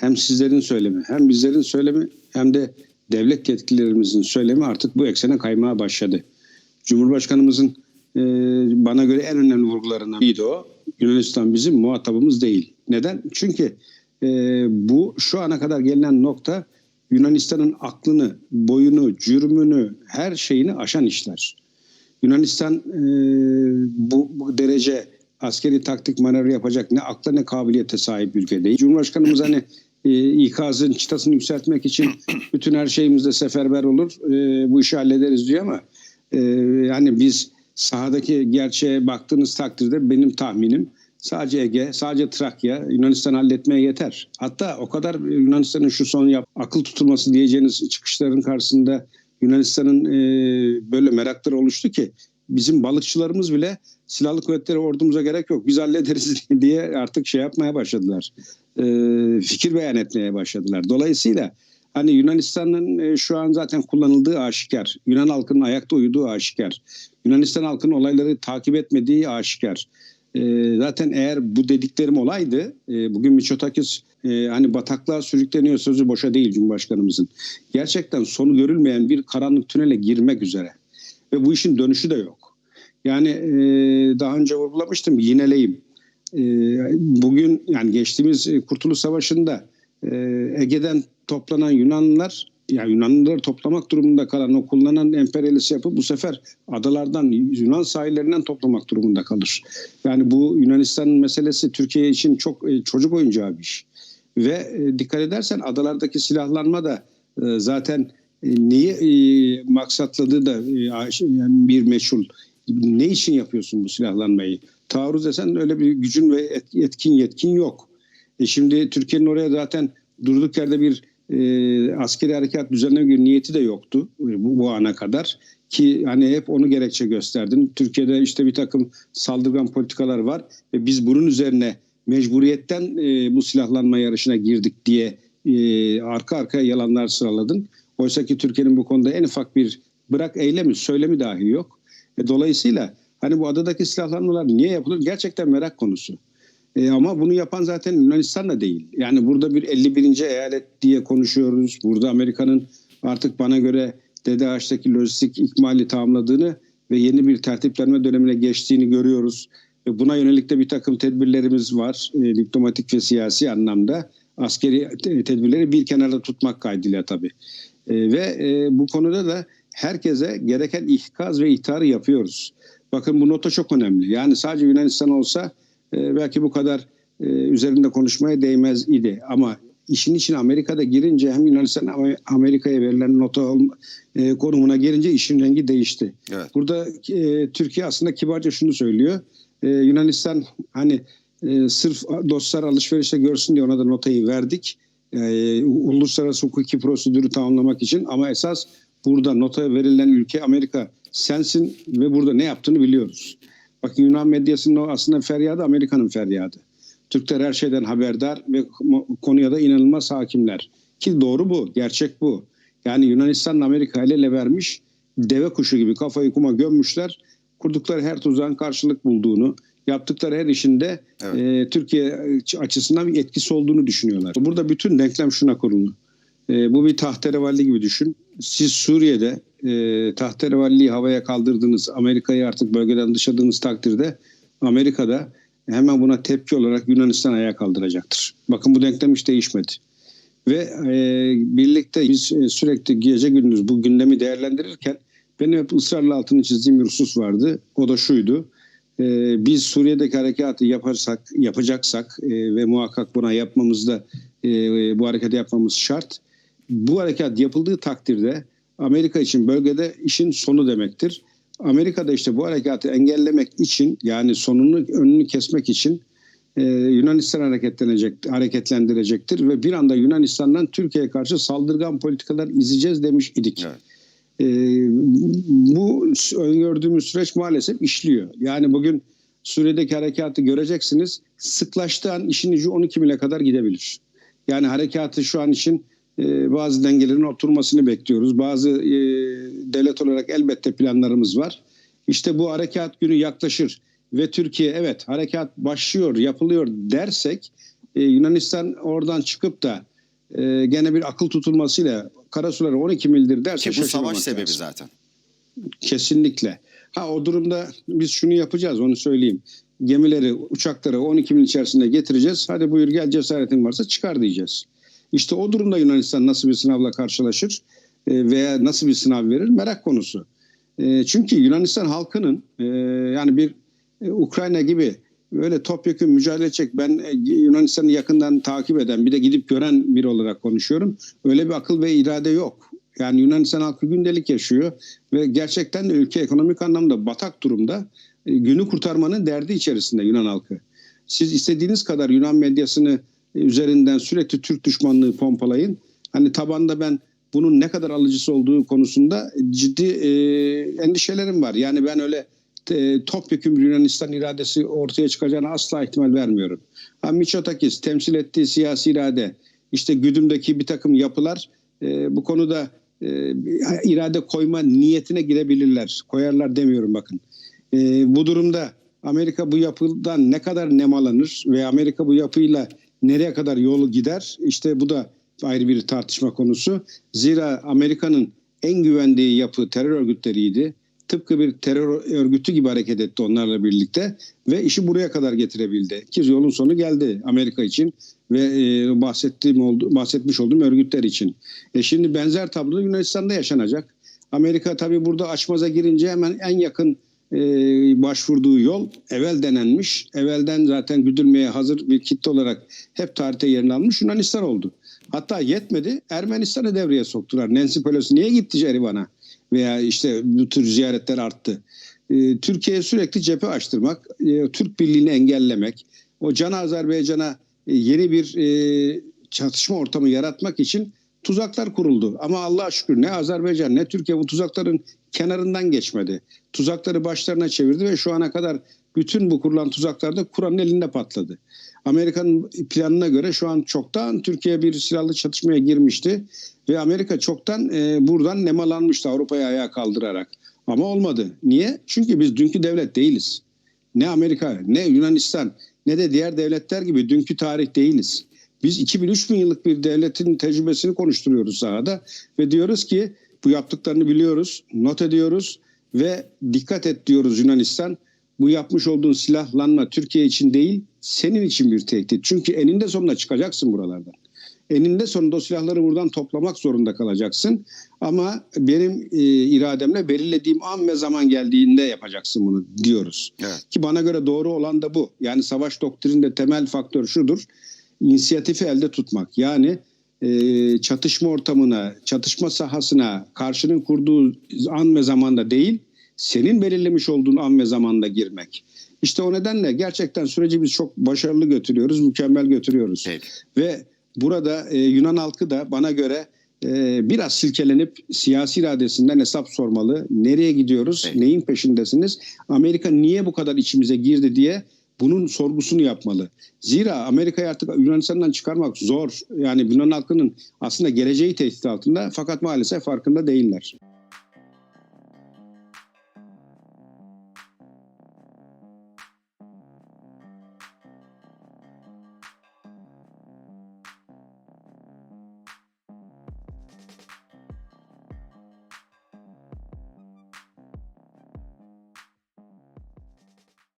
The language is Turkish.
hem sizlerin söylemi hem bizlerin söylemi hem de devlet yetkililerimizin söylemi artık bu eksene kaymaya başladı. Cumhurbaşkanımızın e, bana göre en önemli vurgularından biriydi o. Yunanistan bizim muhatabımız değil. Neden? Çünkü e, bu şu ana kadar gelinen nokta Yunanistan'ın aklını, boyunu, cürmünü, her şeyini aşan işler. Yunanistan e, bu, bu derece askeri taktik manevra yapacak ne akla ne kabiliyete sahip ülke değil. Cumhurbaşkanımız hani ikazın çıtasını yükseltmek için bütün her şeyimizde seferber olur. E, bu işi hallederiz diyor ama e, yani biz sahadaki gerçeğe baktığınız takdirde benim tahminim sadece Ege, sadece Trakya Yunanistan halletmeye yeter. Hatta o kadar Yunanistan'ın şu son yap, akıl tutulması diyeceğiniz çıkışların karşısında Yunanistan'ın e, böyle merakları oluştu ki bizim balıkçılarımız bile silahlı kuvvetleri ordumuza gerek yok biz hallederiz diye artık şey yapmaya başladılar. E, fikir beyan etmeye başladılar. Dolayısıyla hani Yunanistan'ın e, şu an zaten kullanıldığı aşikar. Yunan halkının ayakta uyuduğu aşikar. Yunanistan halkının olayları takip etmediği aşikar. E, zaten eğer bu dediklerim olaydı bugün Miçotakis hani bataklığa sürükleniyor sözü boşa değil Cumhurbaşkanımızın. Gerçekten sonu görülmeyen bir karanlık tünele girmek üzere. Ve bu işin dönüşü de yok. Yani daha önce vurgulamıştım yineleyim. E, bugün yani geçtiğimiz e, Kurtuluş Savaşı'nda e, Ege'den toplanan Yunanlılar yani Yunanlıları toplamak durumunda kalan o kullanan emperyalist yapı bu sefer adalardan Yunan sahillerinden toplamak durumunda kalır. Yani bu Yunanistan'ın meselesi Türkiye için çok e, çocuk oyuncağı bir iş. Ve dikkat edersen adalardaki silahlanma da zaten neyi maksatladığı da yani bir meçhul. Ne için yapıyorsun bu silahlanmayı? Taarruz desen öyle bir gücün ve etkin yetkin yok. E şimdi Türkiye'nin oraya zaten durduk yerde bir e, askeri harekat düzenleme gibi niyeti de yoktu e, bu, bu ana kadar ki hani hep onu gerekçe gösterdin. Türkiye'de işte bir takım saldırgan politikalar var ve biz bunun üzerine mecburiyetten e, bu silahlanma yarışına girdik diye e, arka arkaya yalanlar sıraladın. Oysa ki Türkiye'nin bu konuda en ufak bir bırak eylemi, söylemi dahi yok. E, dolayısıyla hani bu adadaki silahlanmalar niye yapılır? Gerçekten merak konusu. E, ama bunu yapan zaten Yunanistan da değil. Yani burada bir 51. eyalet diye konuşuyoruz. Burada Amerika'nın artık bana göre DDH'daki lojistik ikmali tamamladığını ve yeni bir tertiplenme dönemine geçtiğini görüyoruz. E, buna yönelik de bir takım tedbirlerimiz var. E, diplomatik ve siyasi anlamda askeri tedbirleri bir kenarda tutmak kaydıyla tabii. E, ve e, bu konuda da herkese gereken ihkaz ve ihtarı yapıyoruz. Bakın bu nota çok önemli. Yani sadece Yunanistan olsa e, belki bu kadar e, üzerinde konuşmaya değmez idi. Ama işin için Amerika'da girince hem Yunanistan Amerika'ya verilen nota e, konumuna girince işin rengi değişti. Evet. Burada e, Türkiye aslında kibarca şunu söylüyor. E, Yunanistan hani e, sırf dostlar alışverişe görsün diye ona da notayı verdik. E, uluslararası hukuki prosedürü tamamlamak için ama esas burada nota verilen ülke Amerika sensin ve burada ne yaptığını biliyoruz. Bakın Yunan medyasının o aslında feryadı Amerika'nın feryadı. Türkler her şeyden haberdar ve konuya da inanılmaz hakimler. Ki doğru bu, gerçek bu. Yani Yunanistan'la Amerika ele vermiş, deve kuşu gibi kafayı kuma gömmüşler. Kurdukları her tuzağın karşılık bulduğunu, yaptıkları her işinde evet. e, Türkiye açısından bir etkisi olduğunu düşünüyorlar. Burada bütün denklem şuna kurulu. E, bu bir tahterevalli gibi düşün. Siz Suriye'de e, tahterevalliyi havaya kaldırdınız, Amerika'yı artık bölgeden dışladığınız takdirde Amerika'da hemen buna tepki olarak Yunanistan ayağa kaldıracaktır. Bakın bu denklem hiç değişmedi. Ve e, birlikte biz e, sürekli gece gündüz bu gündemi değerlendirirken benim hep ısrarla altını çizdiğim bir husus vardı. O da şuydu. E, biz Suriye'deki harekatı yaparsak, yapacaksak e, ve muhakkak buna yapmamızda e, bu hareketi yapmamız şart. Bu harekat yapıldığı takdirde Amerika için bölgede işin sonu demektir. Amerika'da işte bu harekatı engellemek için yani sonunu önünü kesmek için e, Yunanistan hareketlenecek, hareketlendirecektir ve bir anda Yunanistan'dan Türkiye'ye karşı saldırgan politikalar izleyeceğiz demiş idik. Evet. E, bu öngördüğümüz süreç maalesef işliyor. Yani bugün Suriye'deki harekatı göreceksiniz. Sıklaştığı an işin ucu 12 mile kadar gidebilir. Yani harekatı şu an için bazı dengelerin oturmasını bekliyoruz. Bazı e, devlet olarak elbette planlarımız var. İşte bu harekat günü yaklaşır ve Türkiye evet harekat başlıyor, yapılıyor dersek e, Yunanistan oradan çıkıp da e, gene bir akıl tutulmasıyla karasuları 12 mildir derse Ki bu savaş sebebi lazım. zaten. Kesinlikle. Ha o durumda biz şunu yapacağız onu söyleyeyim. Gemileri, uçakları 12 mil içerisinde getireceğiz. Hadi buyur gel cesaretin varsa çıkar diyeceğiz. İşte o durumda Yunanistan nasıl bir sınavla karşılaşır e, veya nasıl bir sınav verir merak konusu. E, çünkü Yunanistan halkının e, yani bir Ukrayna gibi böyle topyekun mücadele edecek ben Yunanistan'ı yakından takip eden bir de gidip gören biri olarak konuşuyorum. Öyle bir akıl ve irade yok. Yani Yunanistan halkı gündelik yaşıyor ve gerçekten de ülke ekonomik anlamda batak durumda. Günü kurtarmanın derdi içerisinde Yunan halkı. Siz istediğiniz kadar Yunan medyasını üzerinden sürekli Türk düşmanlığı pompalayın. Hani tabanda ben bunun ne kadar alıcısı olduğu konusunda ciddi e, endişelerim var. Yani ben öyle e, topyekun Yunanistan iradesi ortaya çıkacağına asla ihtimal vermiyorum. Ha, Mitsotakis temsil ettiği siyasi irade, işte güdümdeki bir takım yapılar e, bu konuda e, irade koyma niyetine girebilirler. Koyarlar demiyorum bakın. E, bu durumda Amerika bu yapıdan ne kadar nemalanır ve Amerika bu yapıyla nereye kadar yolu gider? İşte bu da ayrı bir tartışma konusu. Zira Amerika'nın en güvendiği yapı terör örgütleriydi. Tıpkı bir terör örgütü gibi hareket etti onlarla birlikte ve işi buraya kadar getirebildi. Ki yolun sonu geldi Amerika için ve e, bahsettiğim oldu, bahsetmiş olduğum örgütler için. E şimdi benzer tablo Yunanistan'da yaşanacak. Amerika tabii burada açmaza girince hemen en yakın e, başvurduğu yol evvel denenmiş. Evvelden zaten güdülmeye hazır bir kitle olarak hep tarihte yerini almış Yunanistan oldu. Hatta yetmedi Ermenistan'ı devreye soktular. Nancy Pelosi niye gitti Cerivan'a? Veya işte bu tür ziyaretler arttı. E, Türkiye'ye sürekli cephe açtırmak, e, Türk birliğini engellemek, o Can Azerbaycan'a e, yeni bir e, çatışma ortamı yaratmak için tuzaklar kuruldu. Ama Allah'a şükür ne Azerbaycan ne Türkiye bu tuzakların kenarından geçmedi. Tuzakları başlarına çevirdi ve şu ana kadar bütün bu kurulan tuzaklarda Kur'an'ın elinde patladı. Amerika'nın planına göre şu an çoktan Türkiye bir silahlı çatışmaya girmişti ve Amerika çoktan e, buradan nemalanmıştı Avrupa'ya ayağa kaldırarak. Ama olmadı. Niye? Çünkü biz dünkü devlet değiliz. Ne Amerika, ne Yunanistan, ne de diğer devletler gibi dünkü tarih değiliz. Biz 2000-3000 yıllık bir devletin tecrübesini konuşturuyoruz sahada ve diyoruz ki bu yaptıklarını biliyoruz, not ediyoruz ve dikkat et diyoruz Yunanistan. Bu yapmış olduğun silahlanma Türkiye için değil, senin için bir tehdit. Çünkü eninde sonunda çıkacaksın buralardan. Eninde sonunda o silahları buradan toplamak zorunda kalacaksın. Ama benim e, irademle belirlediğim an ve zaman geldiğinde yapacaksın bunu diyoruz. Evet. Ki bana göre doğru olan da bu. Yani savaş doktrininde temel faktör şudur. İnisiyatifi elde tutmak. Yani e, çatışma ortamına, çatışma sahasına karşının kurduğu an ve zamanda değil, senin belirlemiş olduğun an ve zamanda girmek. İşte o nedenle gerçekten süreci biz çok başarılı götürüyoruz, mükemmel götürüyoruz. Peki. Ve burada e, Yunan halkı da bana göre e, biraz silkelenip siyasi iradesinden hesap sormalı. Nereye gidiyoruz? Peki. Neyin peşindesiniz? Amerika niye bu kadar içimize girdi diye bunun sorgusunu yapmalı. Zira Amerika'yı artık Yunanistan'dan çıkarmak zor. Yani Yunan halkının aslında geleceği tehdit altında fakat maalesef farkında değiller.